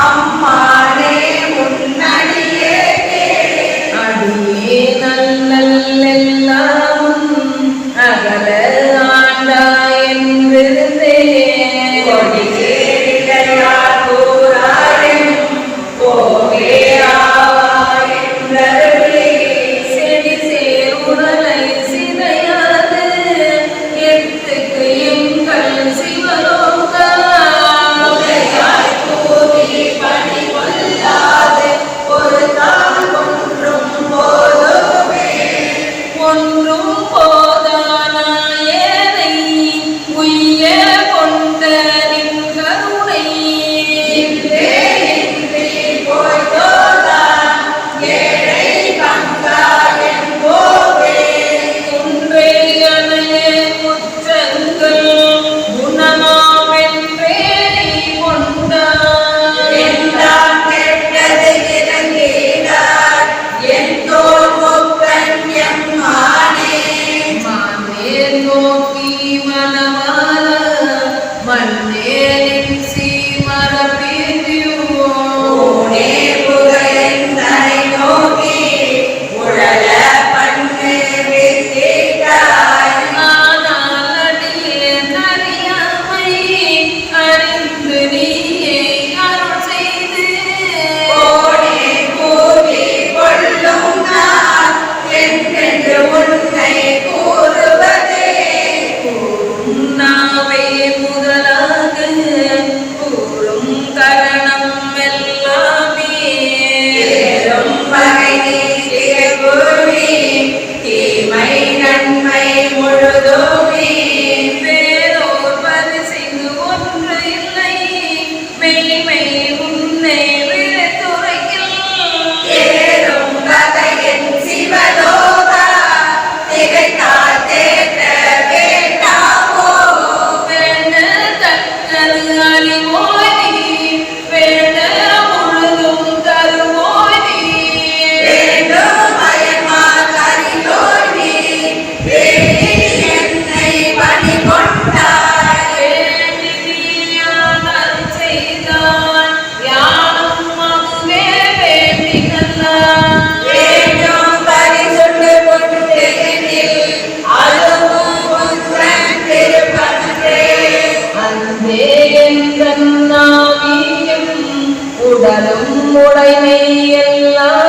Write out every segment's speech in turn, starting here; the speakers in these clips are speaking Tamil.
amma தீமை நன்மை முழுதும் கண்ணார் முதலோய் கழலினைகள்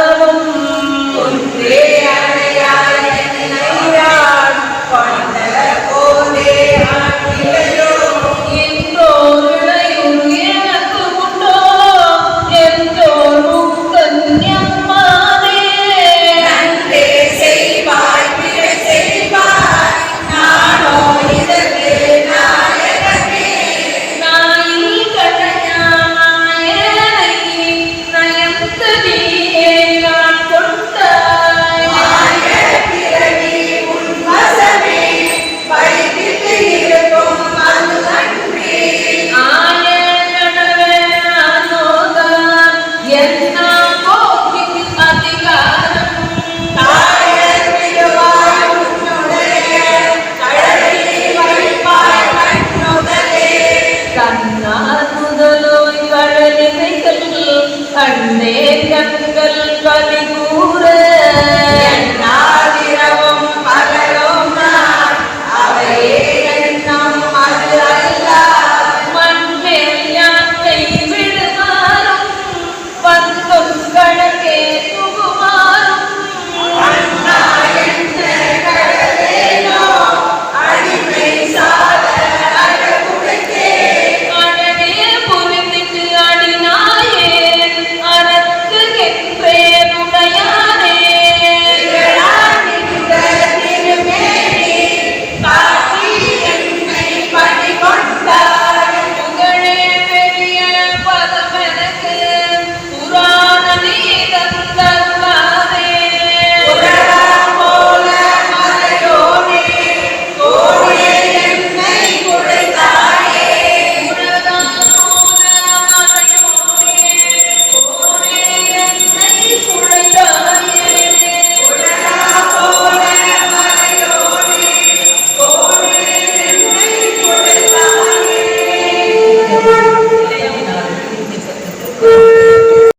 കണ്ടേക്കാം